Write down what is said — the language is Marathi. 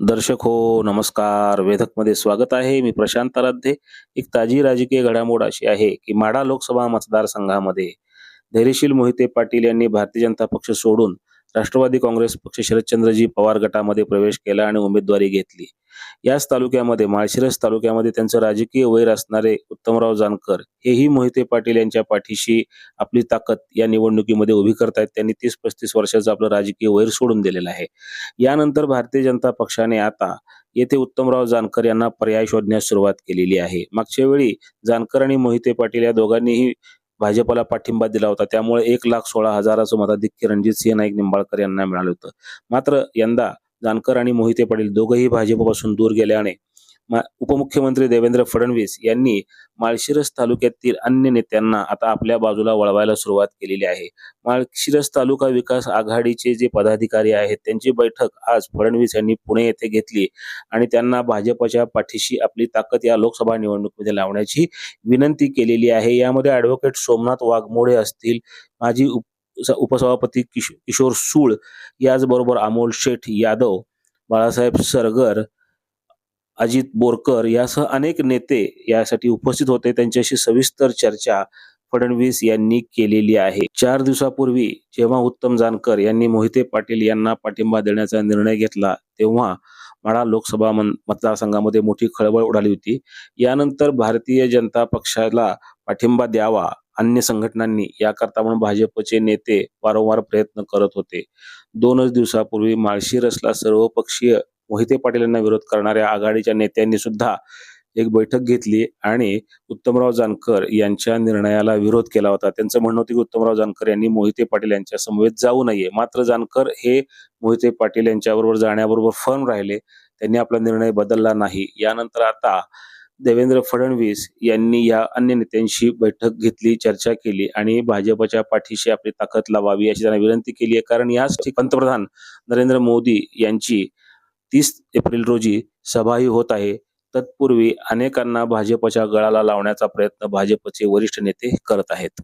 दर्शक हो नमस्कार. वेधकमध्ये स्वागत आहे. मी प्रशांत आराध्ये. एक ताजी राजकीय घडामोड अशी आहे की माढा लोकसभा मतदारसंघामध्ये धैर्यशील मोहिते पाटील यांनी भारतीय जनता पक्ष सोडून राष्ट्रवादी काँग्रेस पक्ष शरदचंद्रजी पवार गटामध्ये प्रवेश केला आणि उमेदवारी घेतली. याच तालुक्यामध्ये माळशिरस तालुक्यामध्ये त्यांचं राजकीय वैर असणारे उत्तमराव जानकर हेही मोहिते पाटील यांच्या पाठीशी आपली ताकद या निवडणुकीमध्ये उभी करतायत. त्यांनी तीस पस्तीस वर्षाचं आपलं राजकीय वैर सोडून दिलेलं आहे. यानंतर भारतीय जनता पक्षाने आता येथे उत्तमराव जानकर यांना पर्याय शोधण्यास सुरुवात केलेली आहे. मागच्या वेळी जानकर आणि मोहिते पाटील या दोघांनीही भाजपला पाठिंबा दिला होता. त्यामुळे एक लाख सोळा हजाराचं मताधिक्य रणजित सिंह नाईक निंबाळकर यांना मिळालं होतं. मात्र यंदा जानकर आणि मोहिते पाटील दोघंही भाजपपासून दूर गेल्याने उपमुख्यमंत्री देवेंद्र फडणवीस यांनी माळशिरस तालुक्यातील अन्य नेत्यांना आता आपल्या बाजूला वळवायला सुरुवात केलेली आहे. माळशिरस तालुका विकास आघाडीचे जे पदाधिकारी आहेत त्यांची बैठक आज फडणवीस यांनी पुणे येथे घेतली आणि त्यांना भाजपच्या पाठीशी आपली ताकद या लोकसभा निवडणुकीमध्ये लावण्याची विनंती केलेली आहे. यामध्ये ॲडव्होकेट सोमनाथ वाघमोडे असतील माजी उप उपसभापती किशो किशोर सूळ याचबरोबर अमोल शेठ यादव बाळासाहेब सरगर अजित बोरकर यासह अनेक नेते यासाठी उपस्थित होते. त्यांच्याशी सविस्तर चर्चा फडणवीस यांनी केलेली आहे. चार दिवसापूर्वी जेव्हा उत्तम जानकर यांनी मोहिते पाटील यांना पाठिंबा देण्याचा निर्णय घेतला तेव्हा माळा लोकसभा मतदारसंघामध्ये मोठी खळबळ उडाली होती. यानंतर भारतीय जनता पक्षाला पाठिंबा द्यावा अन्य संघटनांनी याकरता म्हणून भाजपचे नेते वारंवार प्रयत्न करत होते. दोनच दिवसापूर्वी माळशिरसला सर्वपक्षीय मोहिते पाटील यांना विरोध करणाऱ्या आघाडीच्या नेत्यांनी सुद्धा एक बैठक घेतली आणि उत्तमराव जानकर यांच्या निर्णयाला विरोध केला होता. त्यांचं म्हणणं होतं की उत्तमराव जानकर यांनी मोहिते पाटील यांच्या समवेत जाऊ नये. मात्र जानकर हे मोहिते पाटील यांच्याबरोबर जाण्याबरोबर फर्म राहिले. त्यांनी आपला निर्णय बदलला नाही. यानंतर आता देवेंद्र फडणवीस यांनी या अन्य नेत्यांशी बैठक घेतली चर्चा केली आणि भाजपच्या पाठीशी आपली ताकद लावावी अशी त्यांना विनंती केली आहे. कारण याच पंतप्रधान नरेंद्र मोदी यांची तीस एप्रिल रोजी सभाही होत आहे. तत्पूर्वी अनेकांना भाजपच्या गळाला लावण्याचा प्रयत्न भाजपचे वरिष्ठ नेते करत आहेत.